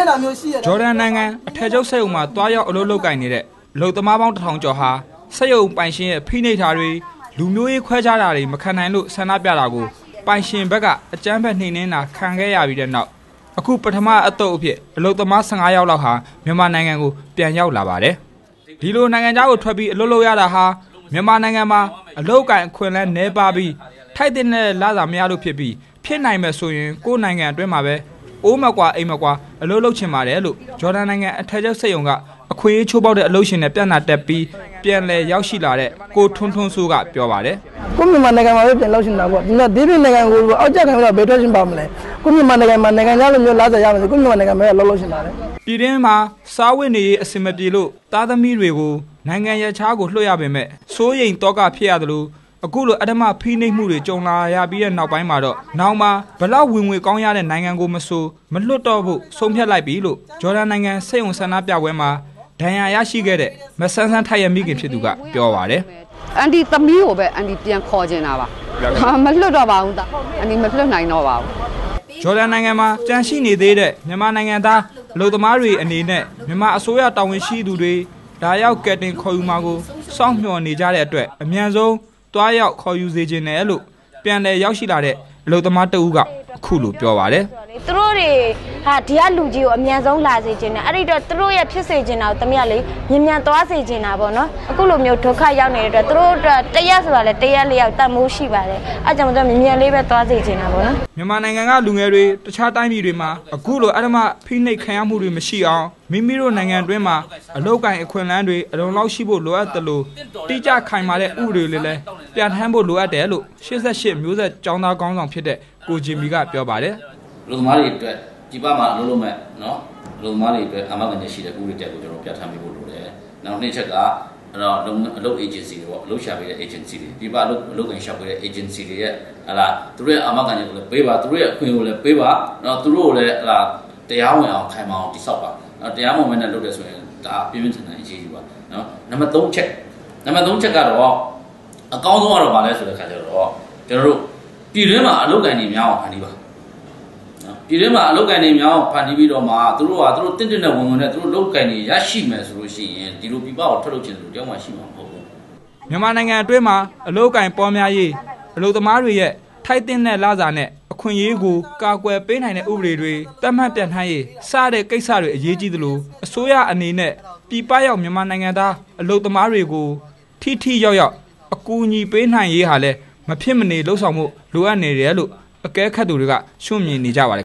င်းတာမျိုးရှိရဂျော်ဒန်နိုင်ငံအထက်ကျုပ်ဆက်ုံမှာတွားရောက်အလုပ်လုပ်ကင်နေတဲ့အလုပ်သမားပေါင်းတစ်ထောင်ကျော်ဟာဆက်ရုံပိုင်ရှင်ရဲ့ဖိနှိပ်တာတွေလူမျိုးရေးခွဲခြားတာတွေမခံနိုင်လို့ဆန္ဒပြတာကိုပိုင်ရှင်ဘက်ကအကြမ်းဖက်နှိမ်နင်းတာခံခဲ့ရပြီးတဲ့နောက်အခုပထမအတုပ်အဖြစ်အလုပ်သမား15ယောက်လောက်ဟာမြန်မာနိုင်ငံကိုပြန်ရောက်လာပါတယ်ဒီလိုနိုင်ငံခြားကိုထွက်ပြီးအလုပ်လုပ်ရတာဟာမြန်မာနိုင်ငံမှာအလုပ်ကင်အခွင့်အလမ်းနှဲပါပြီးထိုက်တဲ့နဲ့လာစာမရလို့ဖြစ်ပြီးဖြစ်နိုင်မယ်ဆိုရင်ကိုယ့်နိုင်ငံအတွင်းမှာပဲ အိုးမကွာအိမ်မကွာအလုပ်လုပ်ချင်ပါတယ်လို့ဂျော်ဒန်နိုင်ငံအထက်ကျစိတ်ုံကအခွင့်အရေးချိုးပေါက်တဲ့အလုပ်ရှင်နဲ့ပြန်လာတက်ပြီးပြန်လဲရောက်ရှိလာတဲ့ကိုထွန်းထွန်းစိုးကပြောပါတယ်ကိုမြန်မာနိုင်ငံမှာပဲပြန်လောက်ရှင်တာပေါ့ဒီတော့ဒီပြည်နိုင်ငံကိုအောက်ကြခံပြီးတော့ဘယ်ထွက်ရှင်ပါမလဲကိုမြန်မာနိုင်ငံမှာနိုင်ငံခြားလိုမျိုးလားစားရမယ်ဆိုကိုမြန်မာနိုင်ငံမှာလောက်လောက်ရှင်တာလေပြည်တွင်းမှာစားဝတ်နေရေးအဆင်မပြေလို့သားသမီးတွေကိုနိုင်ငံရခြားကိုလွှတ်ရပေမဲ့စိုးရိမ်တော့ကဖြစ်ရတယ်လို့ အခုလိုအဓမ္မဖိနှိပ်မှုတွေကြုံလာရပြီးတဲ့နောက်ပိုင်းမှာတော့နောက်မှာဘလောက်ဝင်ငွေကောင်းရတဲ့နိုင်ငံကိုမဆိုမလွတ်တော့ဖို့ဆုံးဖြတ်လိုက်ပြီလို့ဂျော်ဒန်နိုင်ငံစိတ်ုံဆန္ဒပြပွဲမှာဒဏ်ရာရရှိခဲ့တဲ့မဆန်းဆန်းထိုက်ရမိခင်ဖြစ်သူကပြောပါတယ်အန်တီသမီးကိုပဲအန်တီပြန်ခေါ်ကျင်တာပါဟာမလွတ်တော့ပါဘူးသားအန်တီမလွတ်နိုင်တော့ပါဘူးဂျော်ဒန်နိုင်ငံမှာကြန့်ရှိနေသေးတဲ့မြန်မာနိုင်ငံသားအလုပ်သမားတွေအနေနဲ့မြန်မာအစိုးရတာဝန်ရှိသူတွေဒါရောက်ကက်တင်ခေါ်ယူမှာကိုစောင့်မျှော်နေကြတဲ့အတွက်အမြန်ဆုံး တွားရောက်ခေါ်ယူစေခြင်းနဲ့လို့ပြန်လည်ရောက်ရှိလာတဲ့အလုပ်သမားတအူးကအခုလိုပြောပါတယ် သူတို့တွေဟာဒီကလူကြီးကိုအမြန်ဆုံးလာစေချင်တယ်အဲ့ဒီတော့သူတို့ရဲ့ဖြစ်စေချင်တာကိုတမရလေးမြန်မြန်သွားစေချင်တာပေါ့နော်အခုလိုမျိုးဒုက္ခရောက်နေတဲ့အတွက်သူတို့အတွက်တရက်ဆိုတာလေတရက်လေးရောက်တတ်မိုးရှိပါတယ်အဲ့ကြောင့်မို့သူမြန်မြန်လေးပဲသွားစေချင်တာပေါ့နော်မြန်မာနိုင်ငံကလူငယ်တွေတခြားတိုင်းပြည်တွေမှာအခုလိုအဓမ္မဖိနှိပ်ခံရမှုတွေမရှိအောင်မိမိတို့နိုင်ငံတွင်းမှာအလောက်ကိုင်အခွင့်အလမ်းတွေအလုံးလောက်ရှိဖို့လိုအပ်တယ်လို့တိကျခိုင်မာတဲ့ဥပဒေတွေလည်းပြန်ထမ်းဖို့လိုအပ်တယ်လို့88မျိုးဆက်ចောင်းသားကောင်းဆောင်ဖြစ်တဲ့ကိုဂျင်မီကပြောပါတယ် လူသမားတွေအတွက်ဒီပမှာအလုပ်လုပ်မဲ့နော်လူသမားတွေအတွက်အာမခံချက်ရှိတဲ့ဥပဒေတက်ကိုကျွန်တော်ပြဋ္ဌာန်းပေးဖို့လိုတယ်။နောက်နှစ်ချက်ကအဲ့တော့လုံအလုပ် agency တွေပေါ့အလုပ်ရှာပေးတဲ့ agency တွေဒီပအလုပ်အလုပ်ကန်ရှာပေးတဲ့ agency တွေရဲ့ဟလာသူတို့ရဲ့အာမခံချက်ကိုလည်းပေးပါသူတို့ရဲ့အခွင့်အရေးကိုလည်းပေးပါနော်သူတို့ကိုလည်းဟလာတရားဝင်အောင်ခိုင်မာအောင်တိစောက်ပါနော်တရားမဝင်တဲ့လုပ်တယ်ဆိုရင်ဒါပြင်းပြင်းထန်ထန်အရေးကြီးပါနော်နံပါတ်3ချက်နံပါတ်3ချက်ကတော့အကောင်းဆုံးကတော့ဗာလဲဆိုတဲ့ခါကျတော့ကျွန်တော်တို့ပြည်တွင်းမှာအလုပ်ကန်တွေများအောင်ဖန်တီးပါ နော်ပြည်တွင်းမှာအလုတ်ကန်တွေများအောင်ဖန်တီးပြီးတော့မှသူတို့ကသူတို့တင့်တင့်နဲ့ဝင်ဝင်နဲ့သူတို့လုတ်ကန်တွေရရှိမယ်ဆိုလို့ရှိရင်ဒီလိုပြပကိုထွက်လုပ်ချင်တယ်လို့တယောက်မှရှိမှာမဟုတ်ဘူးမြန်မာနိုင်ငံအတွင်းမှာအလုတ်ကင်ပေါ်များရေးအလုတ်သမားတွေရဲ့ထိုက်တဲ့နဲ့လစာနဲ့အခွင့်အရေးကိုကာကွယ်ပေးနိုင်တဲ့ဥပဒေတွေတတ်မှတ်ပြန်ထမ်းရေးစတဲ့ကိစ္စတွေအရေးကြီးသလိုအစိုးရအနေနဲ့ပြည်ပရောက်မြန်မာနိုင်ငံသားအလုတ်သမားတွေကိုထိထိရောက်ရောက်အကူအညီပေးနိုင်ရေးဟာလည်းမဖြစ်မနေလှုပ်ဆောင်မှုလိုအပ်နေတယ်လို့အကဲခတ်သူတွေကရှုံ့မြင်နေကြပါတယ်